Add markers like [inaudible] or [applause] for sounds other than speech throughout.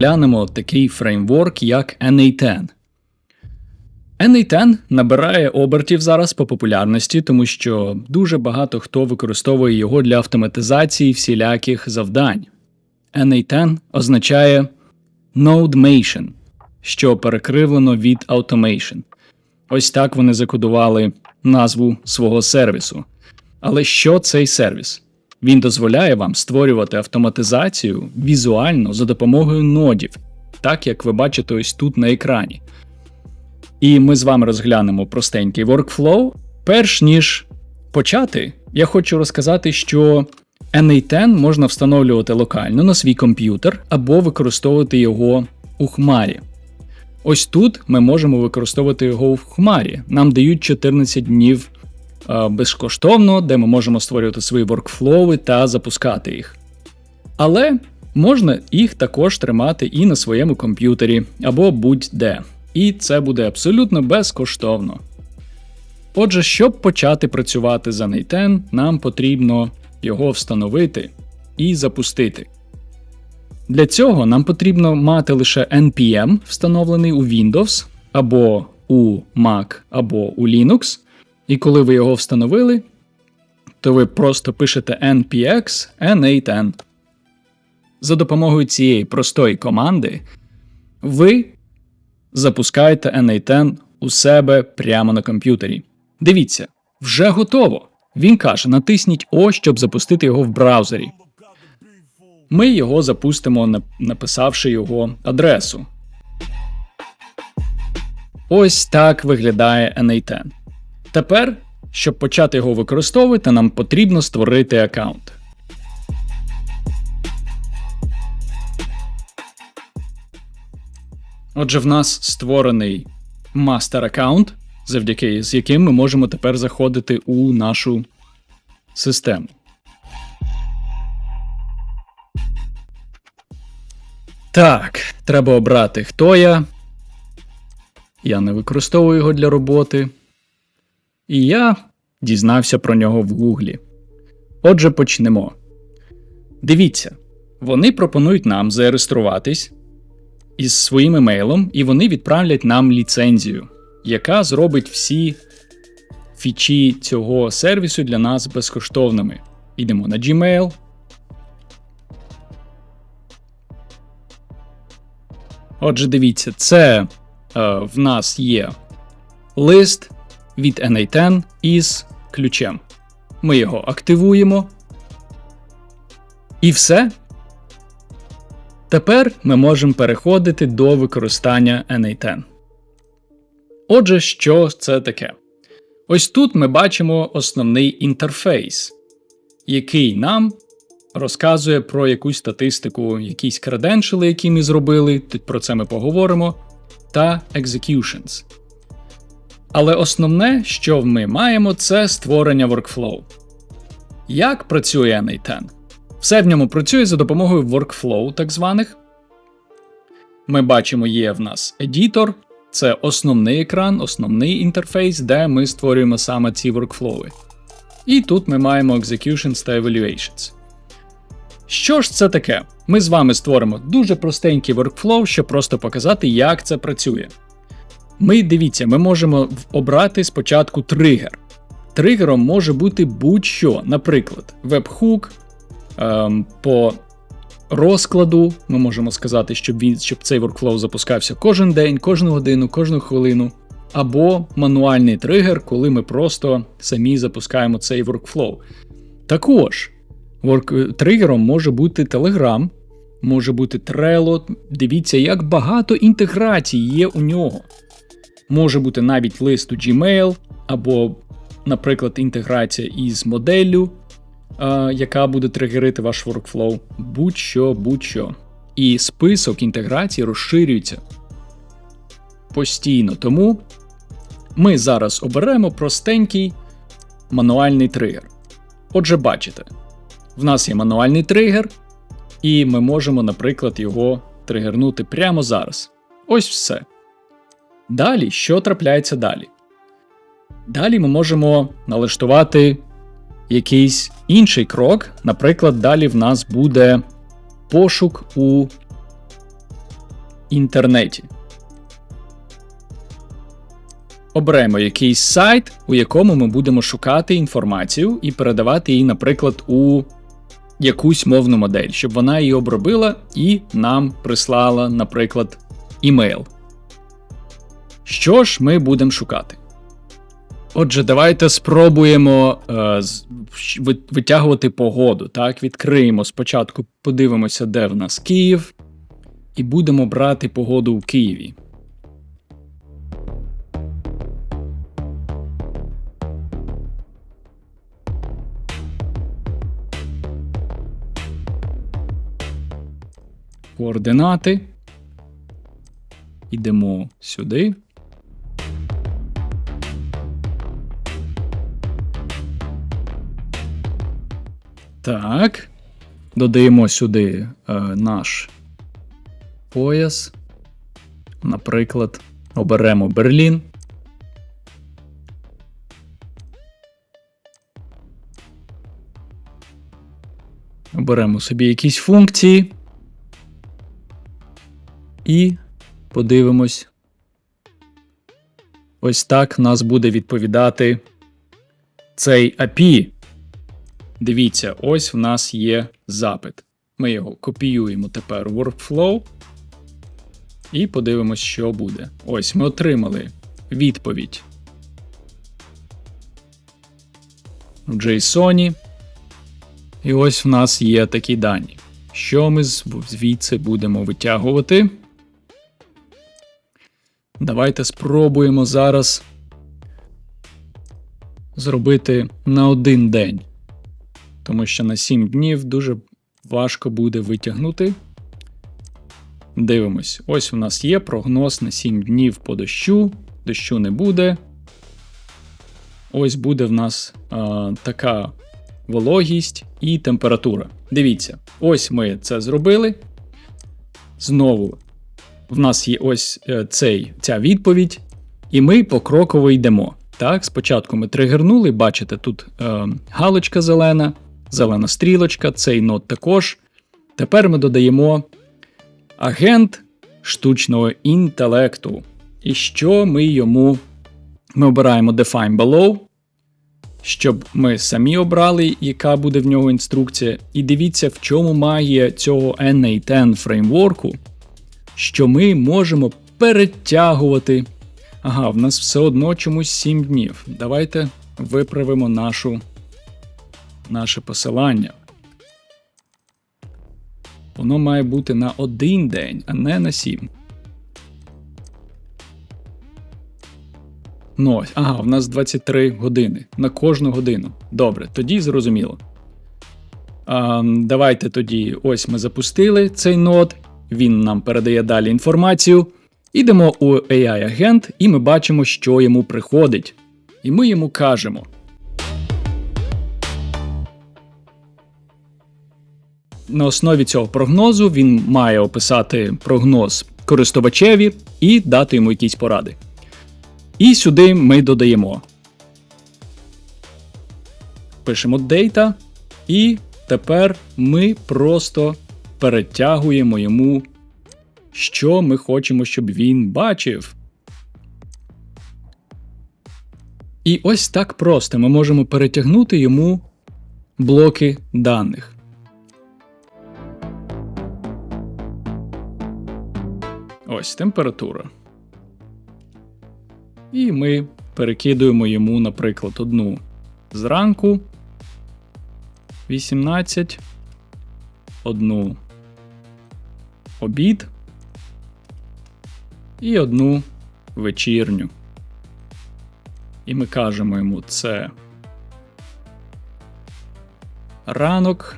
Глянемо такий фреймворк, як NA10. NA10 набирає обертів зараз по популярності, тому що дуже багато хто використовує його для автоматизації всіляких завдань. NA10 означає Nodemation, що перекривлено від Automation. Ось так вони закодували назву свого сервісу. Але що цей сервіс? Він дозволяє вам створювати автоматизацію візуально за допомогою нодів, так як ви бачите ось тут на екрані. І ми з вами розглянемо простенький workflow. Перш ніж почати, я хочу розказати, що NA10 можна встановлювати локально на свій комп'ютер або використовувати його у хмарі. Ось тут ми можемо використовувати його в хмарі. Нам дають 14 днів безкоштовно, де ми можемо створювати свої воркфлови та запускати їх. Але можна їх також тримати і на своєму комп'ютері або будь-де. І це буде абсолютно безкоштовно. Отже, щоб почати працювати за Нейтен, нам потрібно його встановити і запустити. Для цього нам потрібно мати лише NPM, встановлений у Windows, або у Mac, або у Linux. І коли ви його встановили, то ви просто пишете npx n8n. За допомогою цієї простої команди ви запускаєте n8n у себе прямо на комп'ютері. Дивіться, вже готово. Він каже: натисніть О, щоб запустити його в браузері. Ми його запустимо, написавши його адресу. Ось так виглядає N8. Тепер, щоб почати його використовувати, нам потрібно створити аккаунт. Отже, в нас створений мастер аккаунт, завдяки з яким ми можемо тепер заходити у нашу систему. Так, треба обрати, хто я. Я не використовую його для роботи. І я дізнався про нього в Гуглі. Отже, почнемо. Дивіться, вони пропонують нам зареєструватись із своїм емейлом, і вони відправлять нам ліцензію, яка зробить всі фічі цього сервісу для нас безкоштовними. Йдемо на Gmail. Отже, дивіться, це е, в нас є лист від NA10 із ключем. Ми його активуємо. І все. Тепер ми можемо переходити до використання NA10. Отже, що це таке? Ось тут ми бачимо основний інтерфейс, який нам розказує про якусь статистику, якісь креденшали, які ми зробили, про це ми поговоримо, та executions. Але основне, що ми маємо, це створення workflow. Як працює NA10? Все в ньому працює за допомогою workflow, так званих. Ми бачимо, є в нас едітор, це основний екран, основний інтерфейс, де ми створюємо саме ці workflow. І тут ми маємо executions та evaluations. Що ж це таке? Ми з вами створимо дуже простенький workflow, щоб просто показати, як це працює. Ми дивіться, ми можемо обрати спочатку тригер. Тригером може бути будь-що, наприклад, веб-хук ем, по розкладу. Ми можемо сказати, щоб він, щоб цей workflow запускався кожен день, кожну годину, кожну хвилину. Або мануальний тригер, коли ми просто самі запускаємо цей workflow. Також Work... тригером може бути Telegram, може бути Trello. Дивіться, як багато інтеграцій є у нього. Може бути навіть лист у Gmail, або, наприклад, інтеграція із моделлю, яка буде тригерити ваш workflow. Будь-що, будь-що. І список інтеграцій розширюється постійно. Тому ми зараз оберемо простенький мануальний тригер. Отже, бачите, в нас є мануальний тригер, і ми можемо, наприклад, його тригернути прямо зараз. Ось все. Далі, що трапляється далі? Далі ми можемо налаштувати якийсь інший крок. Наприклад, далі в нас буде пошук у інтернеті. Оберемо якийсь сайт, у якому ми будемо шукати інформацію і передавати її, наприклад, у якусь мовну модель, щоб вона її обробила і нам прислала, наприклад, імейл. Що ж ми будемо шукати? Отже, давайте спробуємо е, витягувати погоду. Так, відкриємо спочатку, подивимося, де в нас Київ, і будемо брати погоду у Києві. Координати. Йдемо сюди. Так. Додаємо сюди е, наш пояс. Наприклад, оберемо Берлін. Оберемо собі якісь функції. І подивимось. Ось так нас буде відповідати цей API. Дивіться, ось в нас є запит. Ми його копіюємо тепер в workflow. І подивимось, що буде. Ось ми отримали відповідь в JSON. І ось в нас є такі дані. Що ми звідси будемо витягувати? Давайте спробуємо зараз зробити на один день. Тому що на 7 днів дуже важко буде витягнути. Дивимось. Ось у нас є прогноз на 7 днів по дощу. Дощу не буде. Ось буде в нас а, така вологість і температура. Дивіться, ось ми це зробили. Знову в нас є ось е, цей, ця відповідь, і ми покроково йдемо. Так, спочатку ми тригернули, бачите, тут е, галочка зелена, зелена стрілочка, цей нот також. Тепер ми додаємо агент штучного інтелекту. І що ми йому ми обираємо Define Below, щоб ми самі обрали, яка буде в нього інструкція. І дивіться, в чому має цього NA10 фреймворку, що ми можемо перетягувати. Ага, в нас все одно чомусь 7 днів. Давайте виправимо нашу, наше посилання. Воно має бути на один день, а не на 7. Ну, ага, в нас 23 години на кожну годину. Добре, тоді зрозуміло. А, давайте тоді ось ми запустили цей нод, він нам передає далі інформацію. Ідемо у AI-агент, і ми бачимо, що йому приходить. І ми йому кажемо. На основі цього прогнозу він має описати прогноз користувачеві і дати йому якісь поради. І сюди ми додаємо. Пишемо data, і тепер ми просто перетягуємо йому, що ми хочемо, щоб він бачив. І ось так просто ми можемо перетягнути йому блоки даних. Ось температура. І ми перекидуємо йому, наприклад, одну зранку 18, одну обід і одну вечірню. І ми кажемо йому це ранок,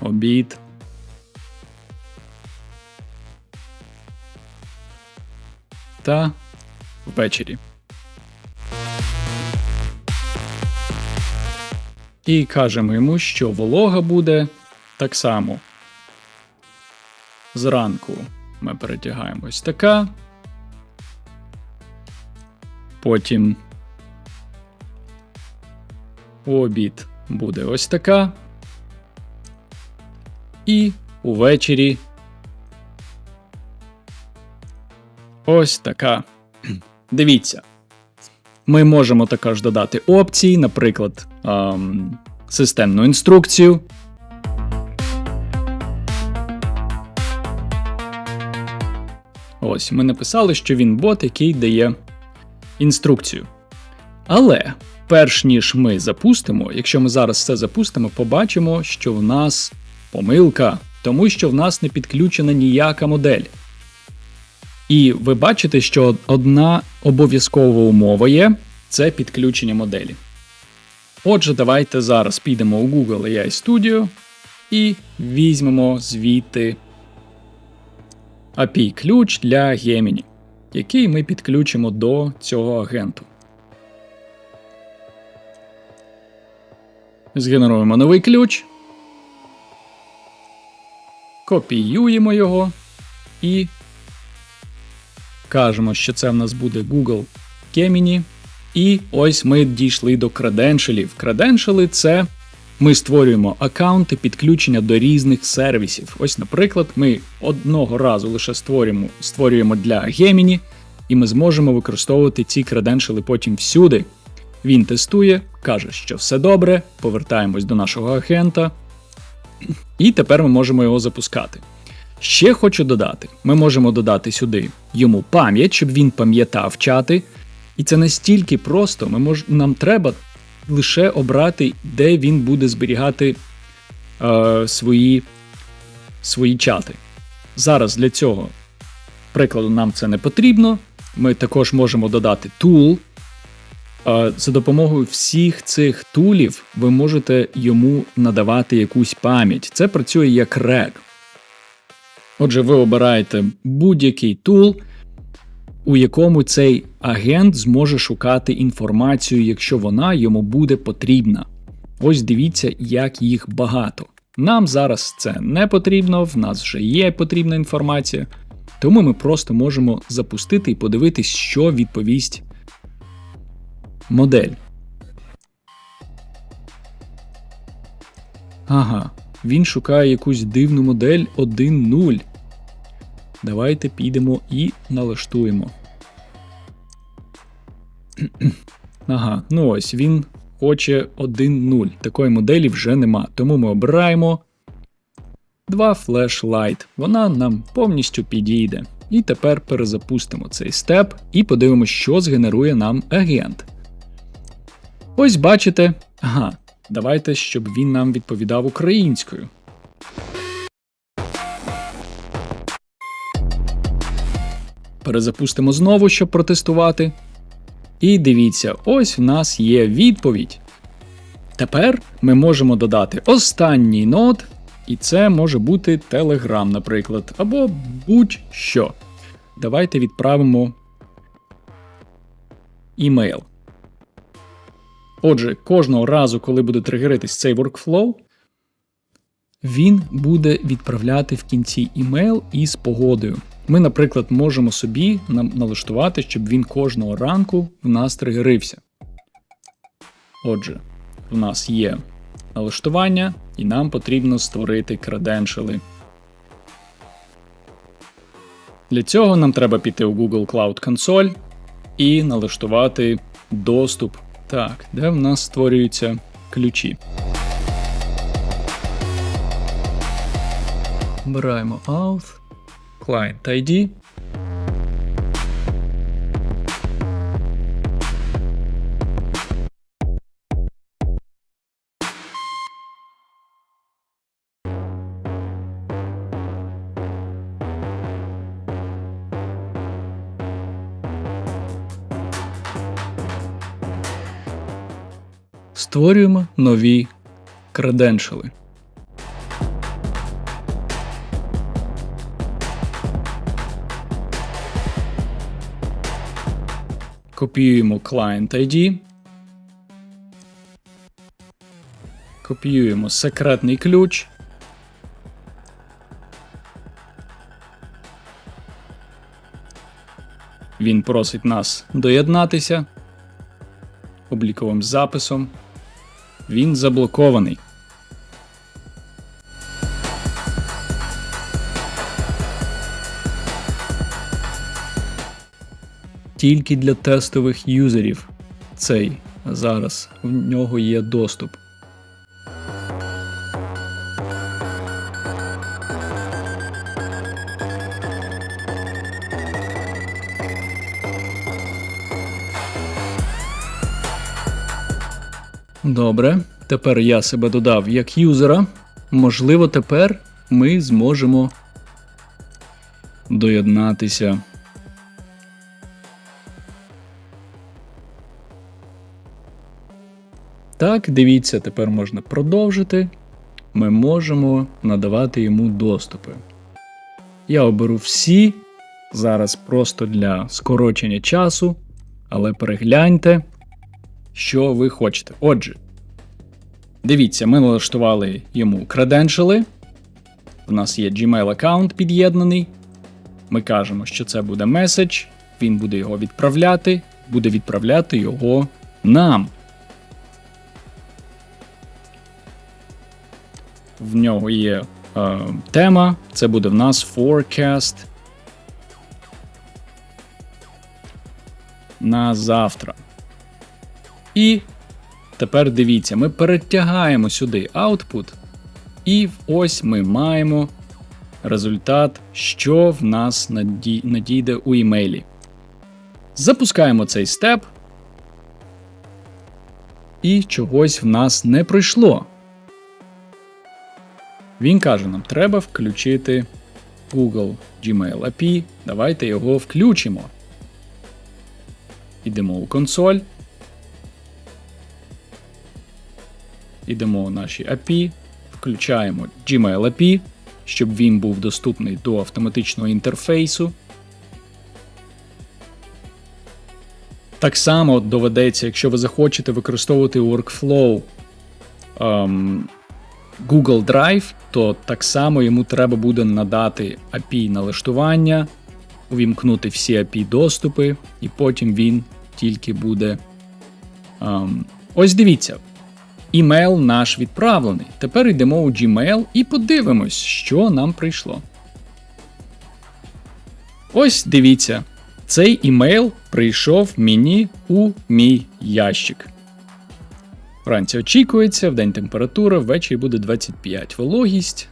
обід. Та ввечері. І кажемо йому, що волога буде так само. Зранку ми перетягаємо ось така. Потім обід буде ось така. І увечері. Ось така. [clears throat] Дивіться. Ми можемо також додати опції, наприклад, ем, системну інструкцію. Ось ми написали, що він бот, який дає інструкцію. Але перш ніж ми запустимо, якщо ми зараз це запустимо, побачимо, що в нас помилка, тому що в нас не підключена ніяка модель. І ви бачите, що одна обов'язкова умова є це підключення моделі. Отже, давайте зараз підемо у Google AI Studio і візьмемо звідти API ключ для Gemini, який ми підключимо до цього агенту. Згенеруємо новий ключ, копіюємо його і кажемо, що це в нас буде Google Gemini. І ось ми дійшли до креденшелів. Креденшели це ми створюємо аккаунти підключення до різних сервісів. Ось, наприклад, ми одного разу лише створюємо, створюємо для Gemini, і ми зможемо використовувати ці креденшели потім всюди. Він тестує, каже, що все добре, повертаємось до нашого агента, і тепер ми можемо його запускати. Ще хочу додати: ми можемо додати сюди йому пам'ять, щоб він пам'ятав чати. І це настільки просто, ми мож... нам треба лише обрати, де він буде зберігати е, свої, свої чати. Зараз для цього прикладу нам це не потрібно. Ми також можемо додати тул. Е, за допомогою всіх цих тулів ви можете йому надавати якусь пам'ять. Це працює як рек. Отже, ви обираєте будь-який тул, у якому цей агент зможе шукати інформацію, якщо вона йому буде потрібна. Ось дивіться, як їх багато. Нам зараз це не потрібно, в нас вже є потрібна інформація, тому ми просто можемо запустити і подивитись, що відповість модель. Ага, він шукає якусь дивну модель 1.0. Давайте підемо і налаштуємо. Ага, ну ось він хоче 1.0. Такої моделі вже нема. Тому ми обираємо 2 Flashlight. Вона нам повністю підійде. І тепер перезапустимо цей степ і подивимося, що згенерує нам агент. Ось бачите. Ага, давайте, щоб він нам відповідав українською. Перезапустимо знову, щоб протестувати. І дивіться, ось в нас є відповідь. Тепер ми можемо додати останній нод, і це може бути Telegram, наприклад, або будь-що. Давайте відправимо імейл. Отже, кожного разу, коли буде тригеритись цей workflow, він буде відправляти в кінці імейл із погодою. Ми, наприклад, можемо собі налаштувати, щоб він кожного ранку в нас тригерився. Отже, в нас є налаштування, і нам потрібно створити креденшали. Для цього нам треба піти у Google Cloud Console і налаштувати доступ. Так, де в нас створюються ключі. Обираємо Auth. Client ID. Створюємо нові креденшали. Копіюємо Client ID. Копіюємо секретний ключ. Він просить нас доєднатися обліковим записом. Він заблокований. Тільки для тестових юзерів. Цей зараз в нього є доступ. Добре, тепер я себе додав як юзера. Можливо, тепер ми зможемо доєднатися. Так, дивіться, тепер можна продовжити. Ми можемо надавати йому доступи. Я оберу всі. Зараз просто для скорочення часу, але перегляньте, що ви хочете. Отже, дивіться, ми налаштували йому креденшали. В нас є Gmail аккаунт під'єднаний. Ми кажемо, що це буде меседж, він буде його відправляти, буде відправляти його нам. В нього є е, тема, це буде в нас forecast на завтра. І тепер дивіться, ми перетягаємо сюди output, і ось ми маємо результат, що в нас наді... надійде у імейлі. Запускаємо цей степ. І чогось в нас не пройшло. Він каже, нам треба включити Google Gmail API. Давайте його включимо. Йдемо у консоль. Йдемо у наші API, включаємо Gmail API, щоб він був доступний до автоматичного інтерфейсу. Так само доведеться, якщо ви захочете використовувати workflow ем, Google Drive, то так само йому треба буде надати API налаштування, увімкнути всі API доступи, і потім він тільки буде. Ем, ось дивіться. Імейл наш відправлений. Тепер йдемо у Gmail і подивимось, що нам прийшло. Ось дивіться. Цей імейл прийшов мені у мій ящик. Вранці очікується, в день температура, ввечері буде 25 вологість.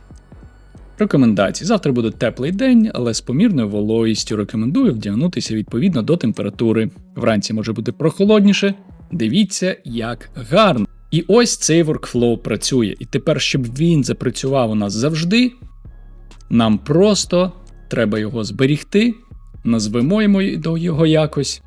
Рекомендації. Завтра буде теплий день, але з помірною вологістю рекомендую вдягнутися відповідно до температури. Вранці може бути прохолодніше. Дивіться, як гарно. І ось цей workflow працює. І тепер, щоб він запрацював у нас завжди, нам просто треба його зберігти, назвемо його якось.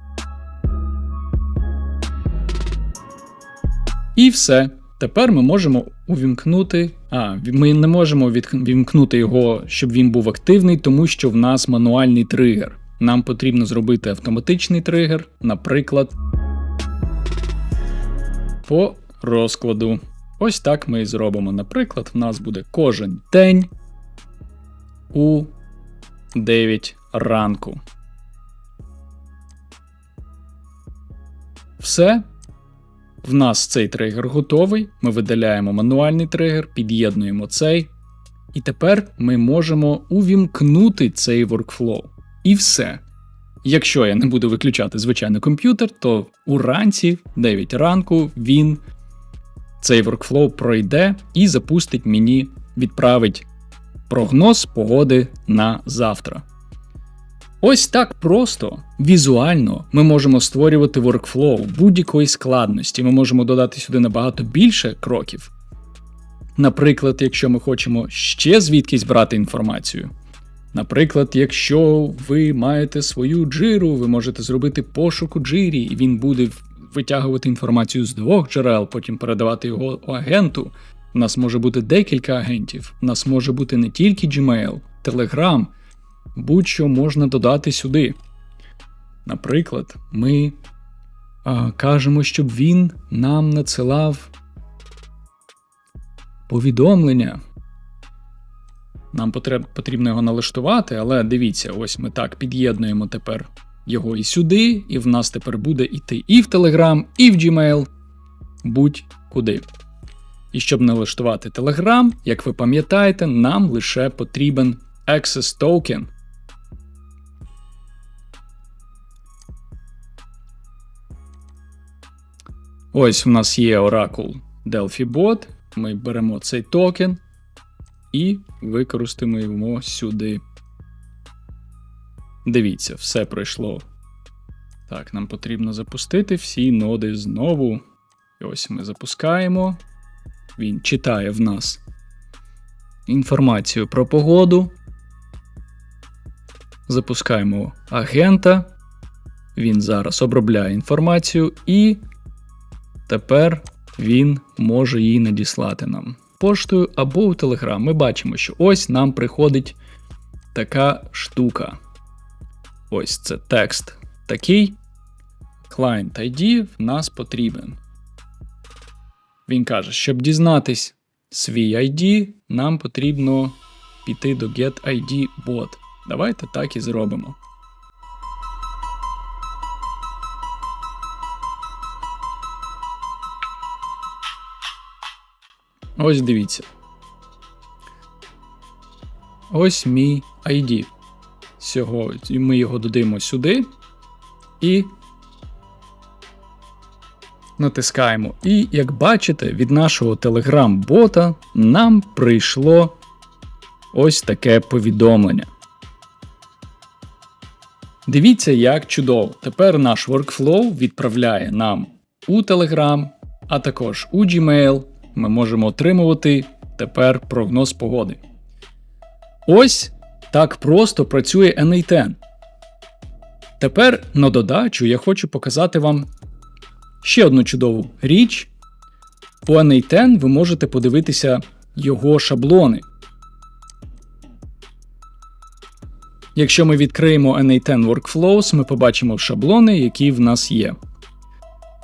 І все. Тепер ми можемо увімкнути. А, ми не можемо відімкнути його, щоб він був активний, тому що в нас мануальний тригер. Нам потрібно зробити автоматичний тригер, наприклад, по розкладу. Ось так ми і зробимо. Наприклад, в нас буде кожен день у 9 ранку. Все. В нас цей тригер готовий. Ми видаляємо мануальний тригер, під'єднуємо цей. І тепер ми можемо увімкнути цей workflow. І все. Якщо я не буду виключати звичайний комп'ютер, то уранці, 9 ранку, він цей workflow пройде і запустить мені, відправить прогноз погоди на завтра. Ось так просто, візуально, ми можемо створювати workflow будь-якої складності. Ми можемо додати сюди набагато більше кроків. Наприклад, якщо ми хочемо ще звідкись брати інформацію. Наприклад, якщо ви маєте свою джиру, ви можете зробити пошук у джирі, і він буде витягувати інформацію з двох джерел, потім передавати його агенту. У нас може бути декілька агентів. У нас може бути не тільки Gmail, Telegram, будь-що можна додати сюди. Наприклад, ми а, кажемо, щоб він нам надсилав повідомлення. Нам потрібно його налаштувати, але дивіться, ось ми так під'єднуємо тепер його і сюди, і в нас тепер буде йти і в Telegram, і в Gmail, будь-куди. І щоб налаштувати Telegram, як ви пам'ятаєте, нам лише потрібен Access Token. Ось в нас є Oracle Delphi Bot. Ми беремо цей токен і використаємо його сюди. Дивіться, все пройшло. Так, нам потрібно запустити всі ноди знову. І ось ми запускаємо. Він читає в нас інформацію про погоду. Запускаємо агента. Він зараз обробляє інформацію, і тепер він може її надіслати нам поштою або у Telegram. Ми бачимо, що ось нам приходить така штука. Ось це текст такий. Client ID в нас потрібен. Він каже, щоб дізнатись свій ID, нам потрібно піти до GetID bot. Давайте так і зробимо. Ось дивіться. Ось мій ID. Всього, ми його додаємо сюди і натискаємо. І, як бачите, від нашого Telegram-бота нам прийшло ось таке повідомлення. Дивіться, як чудово. Тепер наш workflow відправляє нам у Telegram, а також у Gmail. Ми можемо отримувати тепер прогноз погоди. Ось так просто працює NA10. Тепер на додачу я хочу показати вам ще одну чудову річ. У NA10 ви можете подивитися його шаблони. Якщо ми відкриємо NA10 Workflows, ми побачимо шаблони, які в нас є.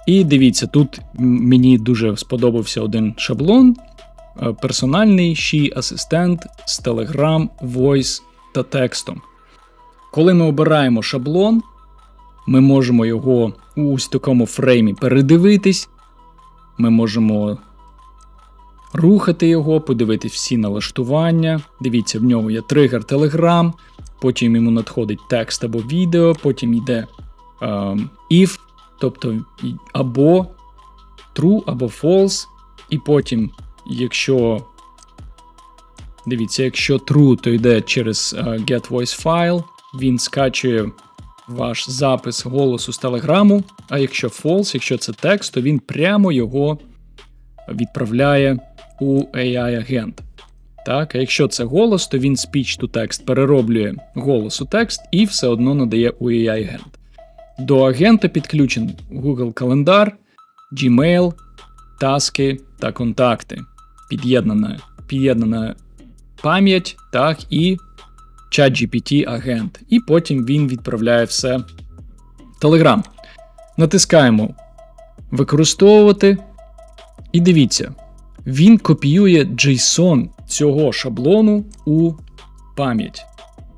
І дивіться, тут мені дуже сподобався один шаблон. Е, персональний She асистент з Telegram, Voice та текстом. Коли ми обираємо шаблон, ми можемо його у ось такому фреймі передивитись. Ми можемо рухати його, подивитись всі налаштування. Дивіться, в нього є тригер Telegram, потім йому надходить текст або відео, потім йде um, if, тобто або true, або false, і потім, якщо. Дивіться, якщо true, то йде через uh, get voice file, він скачує ваш запис голосу з телеграму. А якщо false, якщо це текст, то він прямо його відправляє у AI-агент. Так, а якщо це голос, то він speech to text перероблює голос у текст і все одно надає у AI-агент. До агента підключений Google Календар, Gmail, таски та контакти. Під'єднана під'єднана пам'ять, так, і ChatGPT агент. І потім він відправляє все в Telegram. Натискаємо Використовувати. І дивіться, він копіює JSON цього шаблону у пам'ять.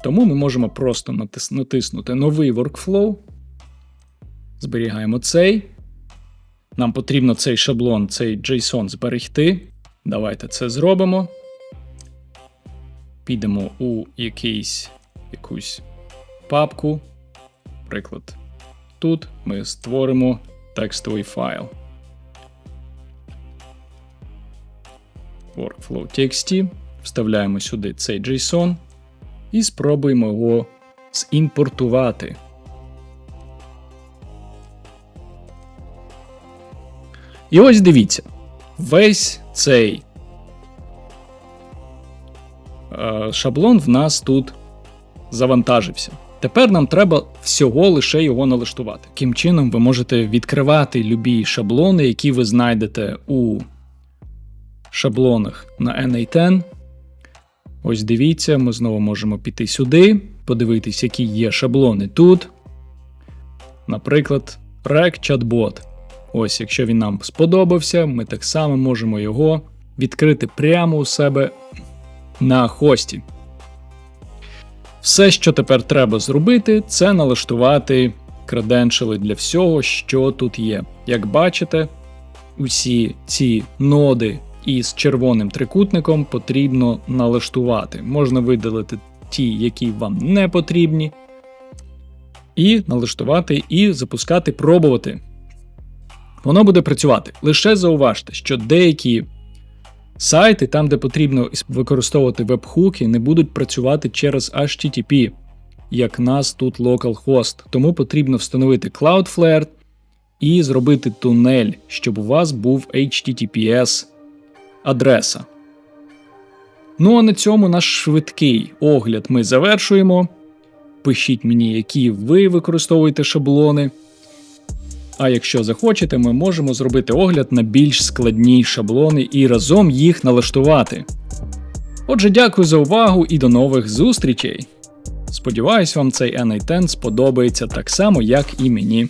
Тому ми можемо просто натис натиснути новий workflow. Зберігаємо цей. Нам потрібно цей шаблон, цей JSON зберегти. Давайте це зробимо. Підемо у якийсь, якусь папку. Приклад, тут ми створимо текстовий файл. Workflow.txt, вставляємо сюди цей JSON і спробуємо його зімпортувати. І ось дивіться, весь цей е, шаблон в нас тут завантажився. Тепер нам треба всього лише його налаштувати. Таким чином, ви можете відкривати любі шаблони, які ви знайдете у шаблонах на NA10. Ось дивіться, ми знову можемо піти сюди, подивитись, які є шаблони тут. Наприклад, Rec Chatbot. Ось, якщо він нам сподобався, ми так само можемо його відкрити прямо у себе на хості. Все, що тепер треба зробити, це налаштувати креденшали для всього, що тут є. Як бачите, усі ці ноди із червоним трикутником потрібно налаштувати. Можна видалити ті, які вам не потрібні, і налаштувати і запускати, пробувати. Воно буде працювати. Лише зауважте, що деякі сайти, там, де потрібно використовувати веб-хуки, не будуть працювати через HTTP, як нас тут localhost. Тому потрібно встановити Cloudflare і зробити тунель, щоб у вас був HTTPS адреса. Ну а на цьому наш швидкий огляд ми завершуємо. Пишіть мені, які ви використовуєте шаблони. А якщо захочете, ми можемо зробити огляд на більш складні шаблони і разом їх налаштувати. Отже, дякую за увагу і до нових зустрічей! Сподіваюсь, вам цей NA10 сподобається так само, як і мені.